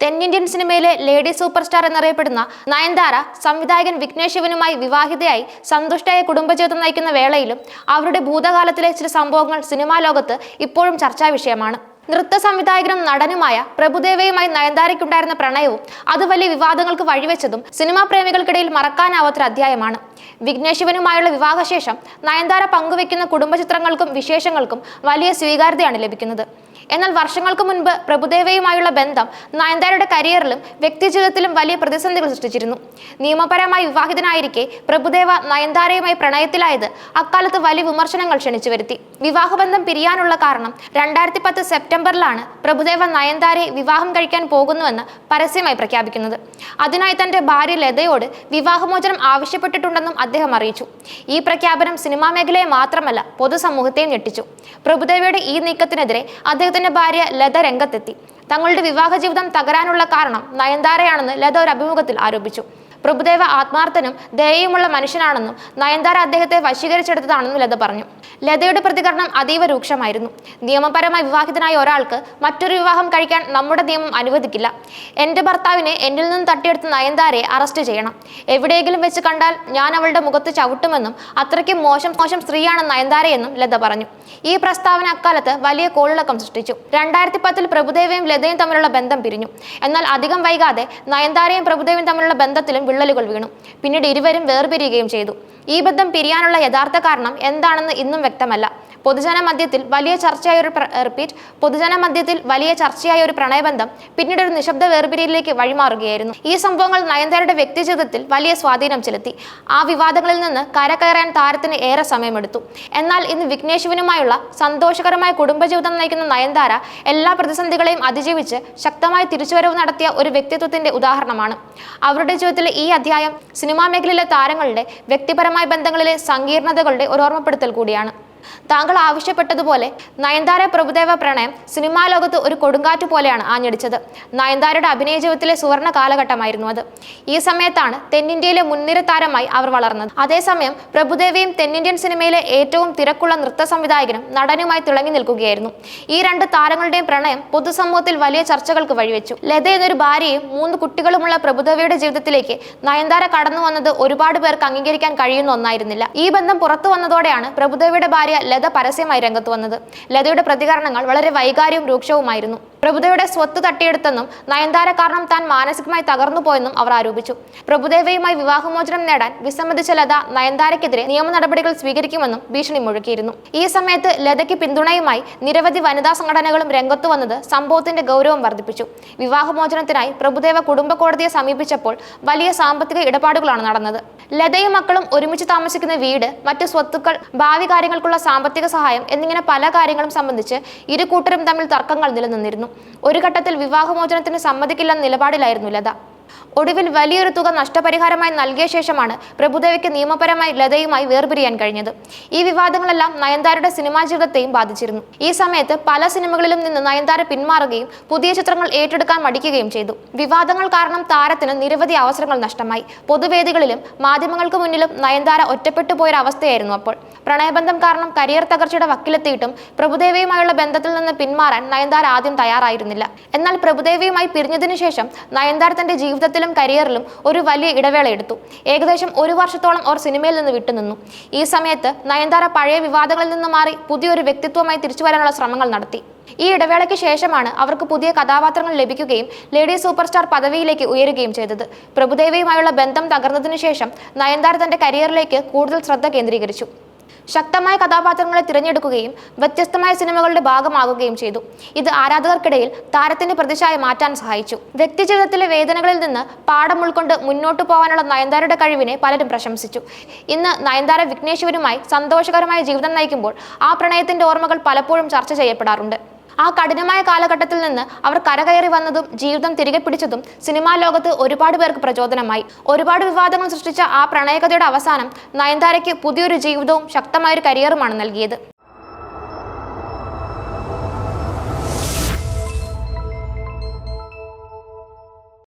തെന്നിന്ത്യൻ സിനിമയിലെ lady super star എന്നറിയപ്പെടുന്ന നയൻതാര സംവിധായകൻ വിഘ്നേഷ് ശിവനുമായി വിവാഹിതയായി സന്തുഷ്ടയായ കുടുംബജീവിതം നയിക്കുന്ന വേളയിലും അവരുടെ ഭൂതകാലത്തിലെ ചില സംഭവങ്ങൾ സിനിമാ ലോകത്ത് ഇപ്പോഴും ചർച്ചാ വിഷയമാണ്. നൃത്ത സംവിധായകനും നടനുമായ പ്രഭുദേവയുമായി നയൻതാരയ്ക്കുണ്ടായിരുന്ന പ്രണയവും അത് വലിയ വിവാദങ്ങൾക്ക് വഴിവെച്ചതും സിനിമാ പ്രേമികൾക്കിടയിൽ മറക്കാനാവാത്തൊരു അധ്യായമാണ്. വിഘ്നേഷ് ശിവനുമായുള്ള വിവാഹശേഷം നയൻതാര പങ്കുവെക്കുന്ന കുടുംബചിത്രങ്ങൾക്കും വിശേഷങ്ങൾക്കും വലിയ സ്വീകാര്യതയാണ് ലഭിക്കുന്നത്. എന്നാൽ വർഷങ്ങൾക്ക് മുൻപ് പ്രഭുദേവയുമായുള്ള ബന്ധം നയൻതാരയുടെ കരിയറിലും വ്യക്തിജീവിതത്തിലും വലിയ പ്രതിസന്ധികൾ സൃഷ്ടിച്ചിരുന്നു. നിയമപരമായി വിവാഹിതനായിരിക്കെ പ്രഭുദേവ നയൻതാരയുമായി പ്രണയത്തിലായത് അക്കാലത്ത് വലിയ വിമർശനങ്ങൾ ക്ഷണിച്ചു വരുത്തി വിവാഹബന്ധം പിരിയാനുള്ള കാരണം രണ്ടായിരത്തി പത്ത് സെപ്റ്റംബറിലാണ് പ്രഭുദേവ നയൻതാരയെ വിവാഹം കഴിക്കാൻ പോകുന്നുവെന്ന് പരസ്യമായി പ്രഖ്യാപിക്കുന്നത്. അതിനായി തന്റെ ഭാര്യ ലതയോട് വിവാഹമോചനം ആവശ്യപ്പെട്ടിട്ടുണ്ടെന്നും അദ്ദേഹം അറിയിച്ചു. ഈ പ്രഖ്യാപനം സിനിമാ മേഖലയെ മാത്രമല്ല പൊതുസമൂഹത്തെയും ഞെട്ടിച്ചു. പ്രഭുദേവയുടെ ഈ നീക്കത്തിനെതിരെ അദ്ദേഹത്തിന്റെ ഭാര്യ ലത രംഗത്തെത്തി. തങ്ങളുടെ വിവാഹ ജീവിതം തകരാനുള്ള കാരണം നയൻതാരയാണെന്ന് ലത ഒരു അഭിമുഖത്തിൽ ആരോപിച്ചു. പ്രഭുദേവ ആത്മാർത്ഥനും ദയയുമുള്ള മനുഷ്യനാണെന്നും നയൻതാര അദ്ദേഹത്തെ വശീകരിച്ചെടുത്തതാണെന്നും ലത പറഞ്ഞു. ലതയുടെ പ്രതികരണം അതീവ രൂക്ഷമായിരുന്നു. നിയമപരമായി വിവാഹിതനായ ഒരാൾക്ക് മറ്റൊരു വിവാഹം കഴിക്കാൻ നമ്മുടെ നിയമം അനുവദിക്കില്ല. എന്റെ ഭർത്താവിനെ എന്നിൽ നിന്ന് തട്ടിയെടുത്ത നയൻതാരയെ അറസ്റ്റ് ചെയ്യണം. എവിടെയെങ്കിലും വെച്ച് കണ്ടാൽ ഞാൻ അവളുടെ മുഖത്ത് ചവിട്ടുമെന്നും അത്രയ്ക്ക് മോശം മോശം സ്ത്രീയാണ് നയൻതാരയെന്നും ലത പറഞ്ഞു. ഈ പ്രസ്താവന അക്കാലത്ത് വലിയ കോളിളക്കം സൃഷ്ടിച്ചു. രണ്ടായിരത്തി പത്തിൽ പ്രഭുദേവയും ലതയും തമ്മിലുള്ള ബന്ധം പിരിഞ്ഞു. എന്നാൽ അധികം വൈകാതെ നയൻതാരയും പ്രഭുദേവയും തമ്മിലുള്ള ബന്ധത്തിലും വിള്ളലുകൾ വീണു. പിന്നീട് ഇരുവരും വേർപിരിയുകയും ചെയ്തു. ഈ ബന്ധം പിരിയാനുള്ള യഥാർത്ഥ കാരണം എന്താണെന്ന് ഇന്നും വ്യക്തമല്ല പൊതുജന മധ്യത്തിൽ വലിയ ചർച്ചയായ ഒരു റിപ്പീറ്റ് പൊതുജന മധ്യത്തിൽ വലിയ ചർച്ചയായ ഒരു പ്രണയബന്ധം പിന്നീട് ഒരു നിശബ്ദ വേർപിരിയിലേക്ക് വഴിമാറുകയായിരുന്നു. ഈ സംഭവങ്ങൾ നയൻതാരയുടെ വ്യക്തിജീവിതത്തിൽ വലിയ സ്വാധീനം ചെലുത്തി. ആ വിവാദങ്ങളിൽ നിന്ന് കരകയറാൻ താരത്തിന് ഏറെ സമയമെടുത്തു. എന്നാൽ ഇന്ന് വിഘ്നേശുവിനുമായുള്ള സന്തോഷകരമായ കുടുംബജീവിതം നയിക്കുന്ന നയൻതാര എല്ലാ പ്രതിസന്ധികളെയും അതിജീവിച്ച് ശക്തമായ തിരിച്ചുവരവ് നടത്തിയ ഒരു വ്യക്തിത്വത്തിന്റെ ഉദാഹരണമാണ്. അവരുടെ ജീവിതത്തിലെ ഈ അധ്യായം സിനിമാ മേഖലയിലെ താരങ്ങളുടെ വ്യക്തിപരമായ ബന്ധങ്ങളിലെ സങ്കീർണതകളുടെ ഒരു ഓർമ്മപ്പെടുത്തൽ കൂടിയാണ്. താങ്കൾ ആവശ്യപ്പെട്ടതുപോലെ നയൻതാര പ്രഭുദേവ പ്രണയം സിനിമാ ലോകത്ത് ഒരു കൊടുങ്കാറ്റ് പോലെയാണ് ആഞ്ഞടിച്ചത്. നയൻതാരയുടെ അഭിനയ ജീവിതത്തിലെ സുവർണ കാലഘട്ടമായിരുന്നു അത്. ഈ സമയത്താണ് തെന്നിന്ത്യയിലെ മുൻനിര താരമായി അവർ വളർന്നത്. അതേസമയം പ്രഭുദേവയും തെന്നിന്ത്യൻ സിനിമയിലെ ഏറ്റവും തിരക്കുള്ള നൃത്ത സംവിധായകനും നടനുമായി തിളങ്ങി നിൽക്കുകയായിരുന്നു. ഈ രണ്ട് താരങ്ങളുടെയും പ്രണയം പൊതുസമൂഹത്തിൽ വലിയ ചർച്ചകൾക്ക് വഴിവെച്ചു. ലത എന്നൊരു ഭാര്യയും മൂന്ന് കുട്ടികളുമുള്ള പ്രഭുദേവയുടെ ജീവിതത്തിലേക്ക് നയൻതാര കടന്നു വന്നത് ഒരുപാട് പേർക്ക് അംഗീകരിക്കാൻ കഴിയുന്ന ഒന്നായിരുന്നില്ല. ഈ ബന്ധം പുറത്തു വന്നതോടെയാണ് പ്രഭുദേവയുടെ ഭാര്യ ലത പരസ്യമായി രംഗത്ത് വന്നത്. ലതയുടെ പ്രതികരണങ്ങൾ വളരെ വൈകാര്യവും രൂക്ഷവുമായിരുന്നു. പ്രഭുദേവയുടെ സ്വത്ത് തട്ടിയെടുത്തെന്നും നയൻതാര കാരണം താൻ മാനസികമായി തകർന്നുപോയെന്നും അവർ ആരോപിച്ചു. പ്രഭുദേവയുമായി വിവാഹമോചനം നേടാൻ വിസമ്മതിച്ച ലത നയൻതാരയ്ക്കെതിരെ നിയമ നടപടികൾ സ്വീകരിക്കുമെന്നും ഭീഷണി മുഴക്കിയിരുന്നു. ഈ സമയത്ത് ലതയ്ക്ക് പിന്തുണയുമായി നിരവധി വനിതാ സംഘടനകളും രംഗത്തു വന്നത് സംഭവത്തിന്റെ ഗൗരവം വർദ്ധിപ്പിച്ചു. വിവാഹമോചനത്തിനായി പ്രഭുദേവ കുടുംബ കോടതിയെ സമീപിച്ചപ്പോൾ വലിയ സാമ്പത്തിക ഇടപാടുകളാണ് നടന്നത്. ലതയും മക്കളും ഒരുമിച്ച് താമസിക്കുന്ന വീട് മറ്റു സ്വത്തുക്കൾ ഭാവി കാര്യങ്ങൾക്കുള്ള സാമ്പത്തിക സഹായം എന്നിങ്ങനെ പല കാര്യങ്ങളും സംബന്ധിച്ച് ഇരു കൂട്ടരും തമ്മിൽ തർക്കങ്ങൾ നിലനിന്നിരുന്നു. ഒരു ഘട്ടത്തിൽ വിവാഹമോചനത്തിന് സമ്മതിക്കില്ലെന്ന നിലപാടിലായിരുന്നു ലത. ഒടുവിൽ വലിയൊരു തുക നഷ്ടപരിഹാരമായി നൽകിയ ശേഷമാണ് പ്രഭുദേവയ്ക്ക് നിയമപരമായി ലതയുമായി വേർപിരിയാൻ കഴിഞ്ഞത്. ഈ വിവാദങ്ങളെല്ലാം നയൻതാരയുടെ സിനിമാ ജീവിതത്തെയും ബാധിച്ചിരുന്നു. ഈ സമയത്ത് പല സിനിമകളിലും നിന്ന് നയൻതാര പിന്മാറുകയും പുതിയ ചിത്രങ്ങൾ ഏറ്റെടുക്കാൻ മടിക്കുകയും ചെയ്തു. വിവാദങ്ങൾ കാരണം താരത്തിന് നിരവധി അവസരങ്ങൾ നഷ്ടമായി. പൊതുവേദികളിലും മാധ്യമങ്ങൾക്ക് മുന്നിലും നയൻതാര ഒറ്റപ്പെട്ടു പോയൊരവസ്ഥയായിരുന്നു അപ്പോൾ. പ്രണയബന്ധം കാരണം കരിയർ തകർച്ചയുടെ വക്കിലെത്തിയിട്ടും പ്രഭുദേവയുമായുള്ള ബന്ധത്തിൽ നിന്ന് പിന്മാറാൻ നയൻതാര ആദ്യം തയ്യാറായിരുന്നില്ല. എന്നാൽ പ്രഭുദേവയുമായി പിരിഞ്ഞതിനു ശേഷം നയൻതാര തന്റെ ജീവിതത്തിലും കരിയറിലും ഒരു വലിയ ഇടവേള എടുത്തു. ഏകദേശം ഒരു വർഷത്തോളം അവർ സിനിമയിൽ നിന്ന് വിട്ടുനിന്നു ഈ സമയത്ത് നയൻതാര പഴയ വിവാദങ്ങളിൽ നിന്ന് മാറി പുതിയൊരു വ്യക്തിത്വമായി തിരിച്ചു വരാനുള്ള ശ്രമങ്ങൾ നടത്തി. ഈ ഇടവേളയ്ക്ക് ശേഷമാണ് അവർക്ക് പുതിയ കഥാപാത്രങ്ങൾ ലഭിക്കുകയും ലേഡി സൂപ്പർ സ്റ്റാർ പദവിയിലേക്ക് ഉയരുകയും ചെയ്തത്. പ്രഭുദേവയുമായുള്ള ബന്ധം തകർന്നതിനു ശേഷം നയൻതാര തന്റെ കരിയറിലേക്ക് കൂടുതൽ ശ്രദ്ധ കേന്ദ്രീകരിച്ചു. ശക്തമായ കഥാപാത്രങ്ങളെ തിരഞ്ഞെടുക്കുകയും വ്യത്യസ്തമായ സിനിമകളുടെ ഭാഗമാകുകയും ചെയ്തു. ഇത് ആരാധകർക്കിടയിൽ താരത്തിന്റെ പ്രതിച്ഛായ മാറ്റാൻ സഹായിച്ചു. വ്യക്തിജീവിതത്തിലെ വേദനകളിൽ നിന്ന് പാഠം ഉൾക്കൊണ്ട് മുന്നോട്ടു പോകാനുള്ള നയൻതാരയുടെ കഴിവിനെ പലരും പ്രശംസിച്ചു. ഇന്ന് നയൻതാര വിഘ്നേശ്വരുമായി സന്തോഷകരമായ ജീവിതം നയിക്കുമ്പോൾ ആ പ്രണയത്തിന്റെ ഓർമ്മകൾ പലപ്പോഴും ചർച്ച ചെയ്യപ്പെടാറുണ്ട്. ആ കഠിനമായ കാലഘട്ടത്തിൽ നിന്ന് അവർ കരകയറി വന്നതും ജീവിതം തിരികെ പിടിച്ചതും സിനിമാ ലോകത്ത് ഒരുപാട് പേർക്ക് പ്രചോദനമായി. ഒരുപാട് വിവാദങ്ങൾ സൃഷ്ടിച്ച ആ പ്രണയകഥയുടെ അവസാനം നയൻതാരയ്ക്ക് പുതിയൊരു ജീവിതവും ശക്തമായൊരു കരിയറുമാണ് നൽകിയത്.